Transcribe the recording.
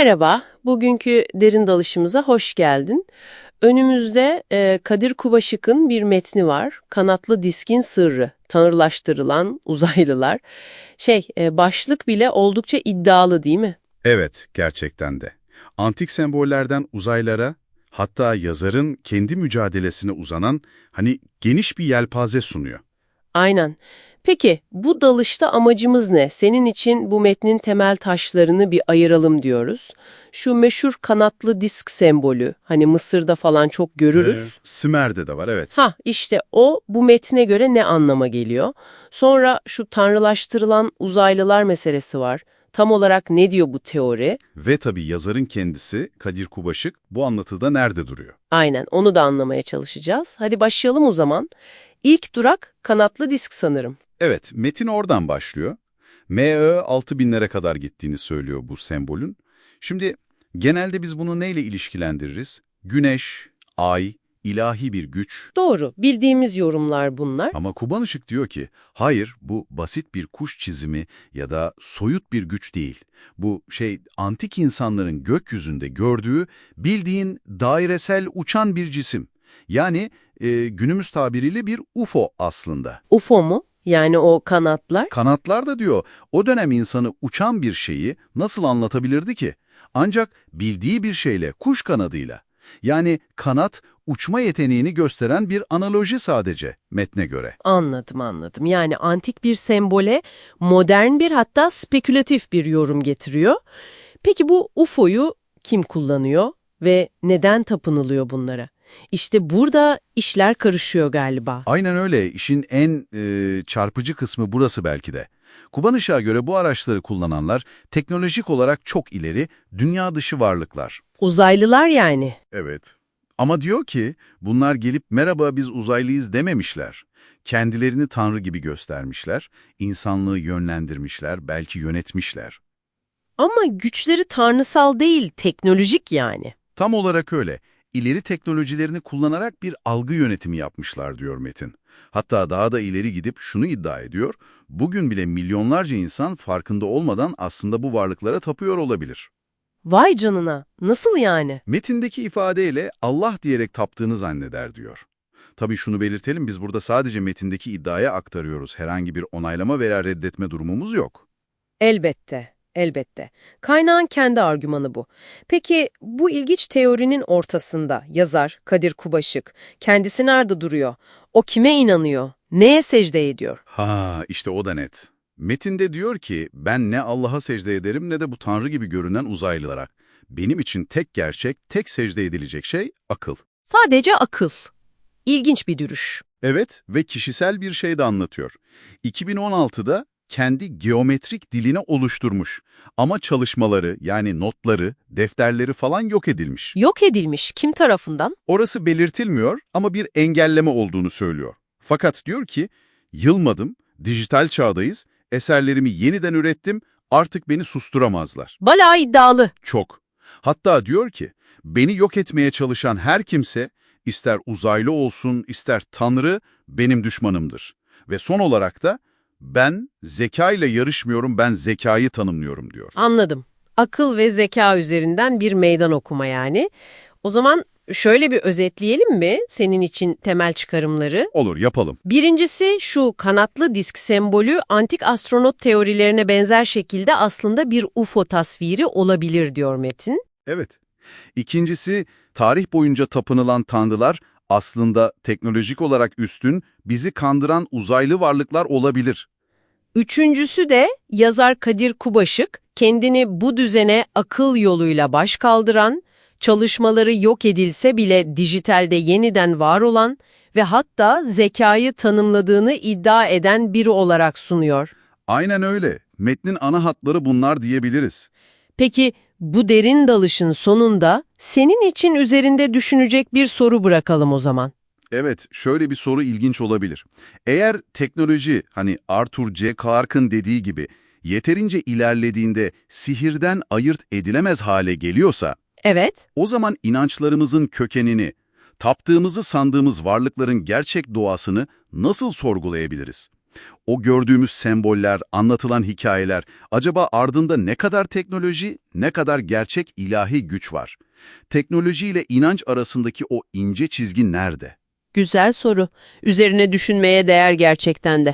Merhaba, bugünkü derin dalışımıza hoş geldin. Önümüzde e, Kadir Kubaşık'ın bir metni var. Kanatlı diskin sırrı, tanrılaştırılan uzaylılar. Şey, e, başlık bile oldukça iddialı değil mi? Evet, gerçekten de. Antik sembollerden uzaylara, hatta yazarın kendi mücadelesine uzanan hani geniş bir yelpaze sunuyor. Aynen. Peki, bu dalışta amacımız ne? Senin için bu metnin temel taşlarını bir ayıralım diyoruz. Şu meşhur kanatlı disk sembolü, hani Mısır'da falan çok görürüz. Ee, Sümer'de de var, evet. Ha işte o bu metne göre ne anlama geliyor? Sonra şu tanrılaştırılan uzaylılar meselesi var. Tam olarak ne diyor bu teori? Ve tabii yazarın kendisi Kadir Kubaşık bu anlatıda nerede duruyor? Aynen onu da anlamaya çalışacağız. Hadi başlayalım o zaman. İlk durak kanatlı disk sanırım. Evet, metin oradan başlıyor. MÖ 6000'lere kadar gittiğini söylüyor bu sembolün. Şimdi genelde biz bunu neyle ilişkilendiririz? Güneş, ay, ilahi bir güç. Doğru bildiğimiz yorumlar bunlar. Ama Kuban Işık diyor ki, hayır bu basit bir kuş çizimi ya da soyut bir güç değil. Bu şey antik insanların gökyüzünde gördüğü bildiğin dairesel uçan bir cisim. Yani e, günümüz tabiriyle bir UFO aslında. UFO mu? Yani o kanatlar. Kanatlar da diyor, o dönem insanı uçan bir şeyi nasıl anlatabilirdi ki? Ancak bildiği bir şeyle, kuş kanadıyla. Yani kanat, uçma yeteneğini gösteren bir analoji sadece metne göre. Anladım anladım. Yani antik bir sembole modern bir hatta spekülatif bir yorum getiriyor. Peki bu UFO'yu kim kullanıyor ve neden tapınılıyor bunlara? İşte burada işler karışıyor galiba. Aynen öyle. İşin en e, çarpıcı kısmı burası belki de. Kuban Işık'a göre bu araçları kullananlar teknolojik olarak çok ileri, dünya dışı varlıklar. Uzaylılar yani. Evet. Ama diyor ki bunlar gelip merhaba biz uzaylıyız dememişler. Kendilerini tanrı gibi göstermişler, insanlığı yönlendirmişler, belki yönetmişler. Ama güçleri tanrısal değil, teknolojik yani. Tam olarak öyle. İleri teknolojilerini kullanarak bir algı yönetimi yapmışlar diyor Metin. Hatta daha da ileri gidip şunu iddia ediyor, bugün bile milyonlarca insan farkında olmadan aslında bu varlıklara tapıyor olabilir. Vay canına, nasıl yani? Metindeki ifadeyle Allah diyerek taptığını zanneder diyor. Tabii şunu belirtelim, biz burada sadece metindeki iddiaya aktarıyoruz. Herhangi bir onaylama veya reddetme durumumuz yok. Elbette, elbette. Kaynağın kendi argümanı bu. Peki bu ilginç teorinin ortasında yazar Kadir Kubaşık kendisi nerede duruyor? O kime inanıyor? Neye secde ediyor? Ha, işte o da net. Metinde diyor ki, ben ne Allah'a secde ederim ne de bu tanrı gibi görünen uzaylılara. Benim için tek gerçek, tek secde edilecek şey akıl. Sadece akıl. İlginç bir duruş. Evet ve kişisel bir şey de anlatıyor. 2016'da kendi geometrik dilini oluşturmuş. Ama çalışmaları yani notları, defterleri falan yok edilmiş. Yok edilmiş kim tarafından? Orası belirtilmiyor ama bir engelleme olduğunu söylüyor. Fakat diyor ki, yılmadım, dijital çağdayız, eserlerimi yeniden ürettim, artık beni susturamazlar. Bala iddialı. Çok. Hatta diyor ki, beni yok etmeye çalışan her kimse, ister uzaylı olsun, ister tanrı, benim düşmanımdır. Ve son olarak da, ben zeka ile yarışmıyorum, ben zekayı tanımlıyorum diyor. Anladım. Akıl ve zeka üzerinden bir meydan okuma yani. O zaman şöyle bir özetleyelim mi senin için temel çıkarımları? Olur, yapalım. Birincisi şu kanatlı disk sembolü antik astronot teorilerine benzer şekilde aslında bir UFO tasviri olabilir diyor Metin. Evet. İkincisi, tarih boyunca tapınılan tanrılar aslında teknolojik olarak üstün, bizi kandıran uzaylı varlıklar olabilir. Üçüncüsü de yazar Kadir Kubaşık kendini bu düzene akıl yoluyla baş kaldıran, çalışmaları yok edilse bile dijitalde yeniden var olan ve hatta zekayı tanımladığını iddia eden biri olarak sunuyor. Aynen öyle. Metnin ana hatları bunlar diyebiliriz. Peki bu derin dalışın sonunda senin için üzerinde düşünecek bir soru bırakalım o zaman. Evet, şöyle bir soru ilginç olabilir. Eğer teknoloji, hani Arthur C. Clarke'ın dediği gibi, yeterince ilerlediğinde sihirden ayırt edilemez hale geliyorsa, Evet, o zaman inançlarımızın kökenini, taptığımızı sandığımız varlıkların gerçek doğasını nasıl sorgulayabiliriz? O gördüğümüz semboller, anlatılan hikayeler, acaba ardında ne kadar teknoloji, ne kadar gerçek ilahi güç var? Teknolojiyle inanç arasındaki o ince çizgi nerede? Güzel soru. Üzerine düşünmeye değer gerçekten de.